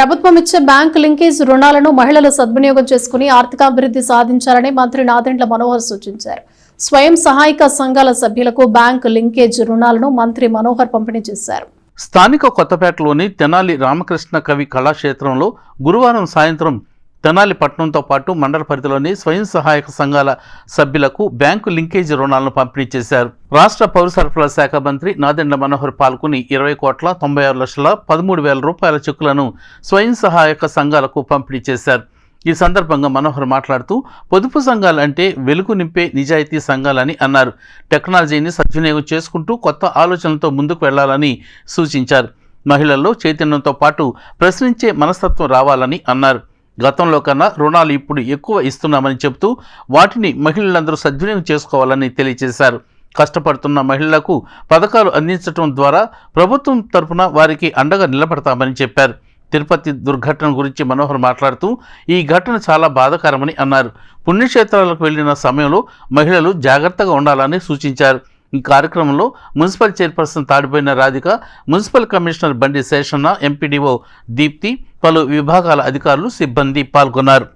ప్రభుత్వం ఇచ్చే bank linkage రుణాలను మహిళలు సద్వినియోగం చేసుకుని ఆర్థికాభివృద్ధి సాధించాలని మంత్రి నాదెండ్ల మనోహర్ సూచించారు. స్వయం సహాయక సంఘాల సభ్యులకు బ్యాంక్ లింకేజ్ రుణాలను మంత్రి మనోహర్ పంపిణీ చేశారు. స్థానిక కొత్తపేటలోని తెనాలి రామకృష్ణ కవి కళాక్షేత్రంలో గురువారం సాయంత్రం తెనాలి పట్టణంతో పాటు మండల పరిధిలోని స్వయం సహాయక సంఘాల సభ్యులకు బ్యాంకు లింకేజీ రుణాలను పంపిణీ చేశారు. రాష్ట్ర పౌర సరఫరాల శాఖ మంత్రి నాదెండ్ల మనోహర్ పాల్గొని ఇరవై కోట్ల తొంభై ఆరు లక్షల పదమూడు వేల రూపాయల చెక్కులను స్వయం సహాయక సంఘాలకు పంపిణీ చేశారు. ఈ సందర్భంగా మనోహర్ మాట్లాడుతూ పొదుపు సంఘాలు అంటే వెలుగు నింపే నిజాయితీ సంఘాలని అన్నారు. టెక్నాలజీని సద్వినియోగం చేసుకుంటూ కొత్త ఆలోచనలతో ముందుకు వెళ్ళాలని సూచించారు. మహిళల్లో చైతన్యంతో పాటు ప్రశ్నించే మనస్తత్వం రావాలని అన్నారు. గతంలో కన్నా రుణాలు ఇప్పుడు ఎక్కువ ఇస్తున్నామని చెబుతూ వాటిని మహిళలందరూ సద్వినియోగం చేసుకోవాలని తెలియజేశారు. కష్టపడుతున్న మహిళలకు పథకాలు అందించడం ద్వారా ప్రభుత్వం తరపున వారికి అండగా నిలబడతామని చెప్పారు. తిరుపతి దుర్ఘటన గురించి మనోహర్ మాట్లాడుతూ ఈ ఘటన చాలా బాధాకరమని అన్నారు. పుణ్యక్షేత్రాలకు వెళ్ళిన సమయంలో మహిళలు జాగ్రత్తగా ఉండాలని సూచించారు. ఈ కార్యక్రమంలో municipal chairperson తాడిపోయిన Radhika municipal commissioner Bandi Seshanna MPDO Deepti పలు విభాగాల అధికారులు సిబ్బంది పాల్గొన్నారు.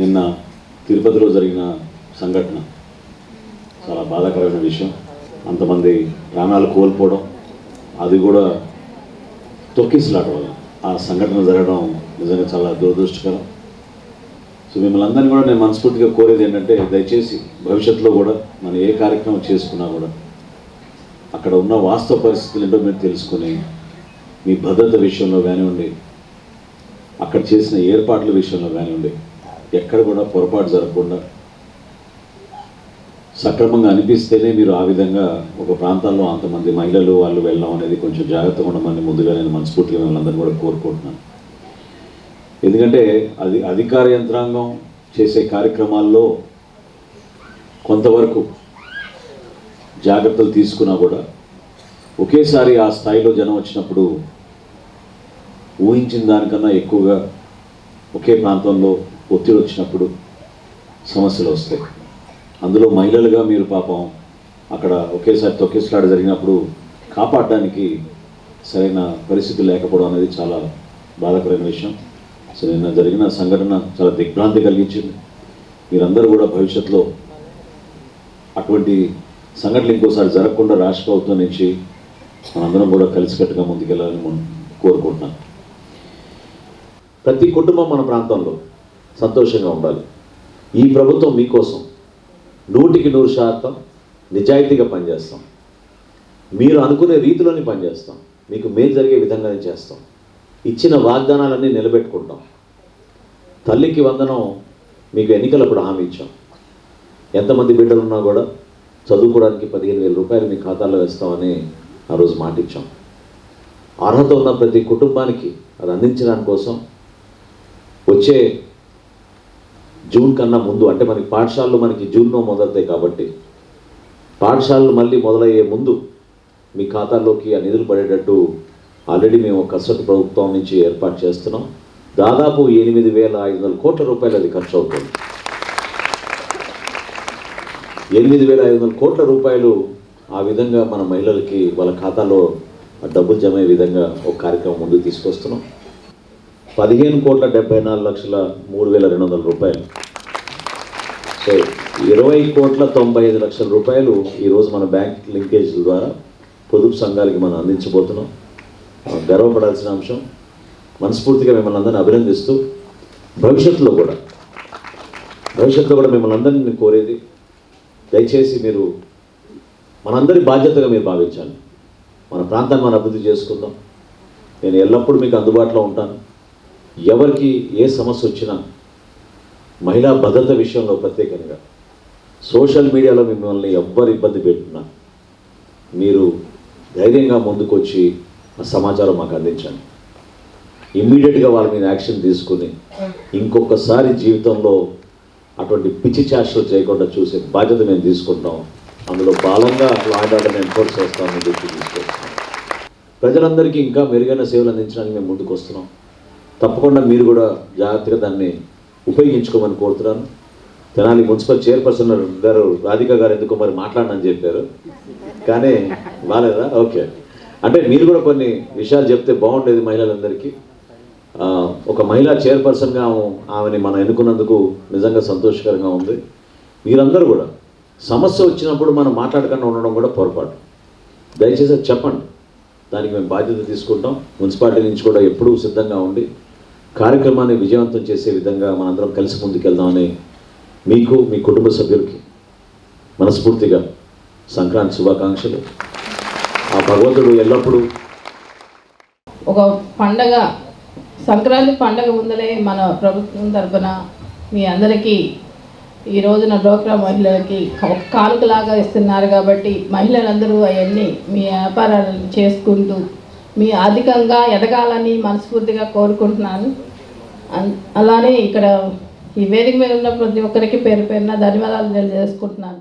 నిన్న తిరుపతిలో జరిగిన సంఘటన చాలా బాధాకరమైన విషయం. అంతమంది ప్రాణాలు కోల్పోవడం అది కూడా తొక్కిసలాట వల్ల. ఆ సంఘటన జరగడం నిజంగా చాలా దురదృష్టకరం. సో మిమ్మల్ని అందరినీ కూడా నేను మనస్ఫూర్తిగా కోరేది ఏంటంటే దయచేసి భవిష్యత్తులో కూడా మనం ఏ కార్యక్రమం చేసుకున్నా కూడా అక్కడ ఉన్న వాస్తవ పరిస్థితులు ఏంటో మీరు తెలుసుకుని మీ భద్రత విషయంలో కానివ్వండి అక్కడ చేసిన ఏర్పాట్ల విషయంలో కానివ్వండి ఎక్కడ కూడా పొరపాటు జరగకుండా సక్రమంగా అనిపిస్తేనే మీరు ఆ విధంగా ఒక ప్రాంతాల్లో అంతమంది మహిళలు వాళ్ళు వెళ్ళడం అనేది కొంచెం జాగ్రత్తగా ఉండమని ముందుగా నేను మనస్ఫూర్తిగా మిమ్మల్ని కూడా కోరుకుంటున్నాను. ఎందుకంటే అది అధికార యంత్రాంగం చేసే కార్యక్రమాల్లో కొంతవరకు జాగ్రత్తలు తీసుకున్నా కూడా ఒకేసారి ఆ స్థాయిలో జనం వచ్చినప్పుడు ఊహించిన దానికన్నా ఎక్కువగా ఒకే ప్రాంతంలో ఒత్తిడి వచ్చినప్పుడు సమస్యలు వస్తాయి. అందులో మహిళలుగా మీరు పాపం అక్కడ ఒకేసారి తొక్కిసలాట జరిగినప్పుడు కాపాడడానికి సరైన పరిస్థితి లేకపోవడం అనేది చాలా బాధాకరమైన విషయం. సో నిన్న జరిగిన సంఘటన చాలా దిగ్భ్రాంతి కలిగించింది. మీరందరూ కూడా భవిష్యత్తులో అటువంటి సంఘటనలు ఇంకోసారి జరగకుండా రాష్ట్ర ప్రభుత్వం నుంచి మనందరం కూడా కలిసికట్టుగా ముందుకెళ్ళాలని మనం కోరుకుంటున్నాను ప్రతి కుటుంబం మన ప్రాంతంలో సంతోషంగా ఉండాలి. ఈ ప్రభుత్వం మీకోసం నూటికి నూరు శాతం నిజాయితీగా పనిచేస్తాం. మీరు అనుకునే రీతిలోనే పనిచేస్తాం. మీకు మేలు జరిగే విధంగానే చేస్తాం. ఇచ్చిన వాగ్దానాలన్నీ నిలబెట్టుకుంటాం. తల్లికి వందనం మీకు ఎన్నికలప్పుడు హామీ ఇచ్చాం. ఎంతమంది బిడ్డలు ఉన్నా కూడా చదువుకోవడానికి పదిహేను వేల రూపాయలు మీ ఖాతాలో వేస్తామని ఆ రోజు మాటిచ్చాం. అర్హత ఉన్న ప్రతి కుటుంబానికి అది అందించడానికి కోసం వచ్చే జూన్ కన్నా ముందు అంటే మనకి పాఠశాలలు మనకి జూన్లో మొదలవుతాయి కాబట్టి పాఠశాలలు మళ్ళీ మొదలయ్యే ముందు మీ ఖాతాల్లోకి ఆ నిధులు పడేటట్టు ఆల్రెడీ మేము కసరత్తు ప్రభుత్వం నుంచి ఏర్పాటు చేస్తున్నాం. దాదాపు ఎనిమిది వేల ఐదు వందల కోట్ల రూపాయలు అది ఖర్చు అవుతుంది. ఎనిమిది వేల ఐదు వందల కోట్ల రూపాయలు ఆ విధంగా మన మహిళలకి వాళ్ళ ఖాతాలో డబ్బులు జమ అయ్యే విధంగా ఒక కార్యక్రమం ముందుకు తీసుకొస్తున్నాం. పదిహేను కోట్ల డెబ్బై నాలుగు లక్షల మూడు వేల రెండు వందల రూపాయలు. సో ఇరవై కోట్ల తొంభై ఐదు లక్షల రూపాయలు ఈరోజు మన బ్యాంక్ లింకేజ్ ద్వారా పొదుపు సంఘాలకి మనం అందించబోతున్నాం. గర్వపడాల్సిన అంశం మనస్ఫూర్తిగా మిమ్మల్ని అందరిని అభినందిస్తూ భవిష్యత్తులో కూడా భవిష్యత్తులో కూడా మిమ్మల్ని అందరినీ నేను కోరేది దయచేసి మీరు మనందరి బాధ్యతగా మీరు భావించాలి. మన ప్రాంతాన్ని మనం అభివృద్ధి చేసుకుందాం. నేను ఎల్లప్పుడూ మీకు అందుబాటులో ఉంటాను. ఎవరికి ఏ సమస్య వచ్చినా మహిళా భద్రత విషయంలో ప్రత్యేకంగా సోషల్ మీడియాలో మిమ్మల్ని ఎవ్వరు ఇబ్బంది పెట్టినా మీరు ధైర్యంగా ముందుకొచ్చి ఆ సమాచారం మాకు అందించండి. ఇమ్మీడియట్గా వాళ్ళ మీద యాక్షన్ తీసుకుని ఇంకొకసారి జీవితంలో అటువంటి పిచ్చి చేష్టలు చేయకుండా చూసే బాధ్యత మేము తీసుకుంటాం అందులో బలంగా లాండ్ ఆర్డర్ ఎన్ఫోర్స్ చేస్తామని చెప్పి తీసుకొస్తాం ప్రజలందరికీ ఇంకా మెరుగైన సేవలు అందించడానికి మేము ముందుకు వస్తున్నాం. తప్పకుండా మీరు కూడా జాగ్రత్తగా దాన్ని ఉపయోగించుకోమని కోరుతున్నాను. తెనాలి మున్సిపల్ చైర్పర్సన్ గారు రాధిక గారు ఎందుకో మరి మాట్లాడనని చెప్పారు. కానీ బాగాలేదా ఓకే. అంటే మీరు కూడా కొన్ని విషయాలు చెప్తే బాగుండేది మహిళలందరికీ. ఒక మహిళా చైర్పర్సన్గా ఆమెని మనం ఎన్నుకున్నందుకు నిజంగా సంతోషకరంగా ఉంది. మీరందరూ కూడా సమస్య వచ్చినప్పుడు మనం మాట్లాడకుండా ఉండడం కూడా పొరపాటు. దయచేసి చెప్పండి. దానికి మేము బాధ్యత తీసుకుంటాం. మున్సిపాలిటీ నుంచి కూడా ఎప్పుడూ సిద్ధంగా ఉండి కార్యక్రమాన్ని విజయవంతం చేసే విధంగా మనందరం కలిసి ముందుకెళ్దామని మీకు మీ కుటుంబ సభ్యులకి మనస్ఫూర్తిగా సంక్రాంతి శుభాకాంక్షలు. ఆ భగవంతుడు ఎల్లప్పుడూ ఒక పండగ సంక్రాంతి పండగ ముందలే మన ప్రభుత్వం తరపున మీ అందరికీ ఈ రోజున డోక్రా మహిళలకి ఒక కానుకలాగా ఇస్తున్నారు కాబట్టి మహిళలందరూ అవన్నీ మీ వ్యాపారాలను చేసుకుంటూ మీ అధికంగా ఎదగాలని మనస్ఫూర్తిగా కోరుకుంటున్నాను. అలానే ఇక్కడ ఈ వేదిక మీద ఉన్న ప్రతి ఒక్కరికి పేరు పేరున ధన్యవాదాలు తెలియజేసుకుంటున్నాను.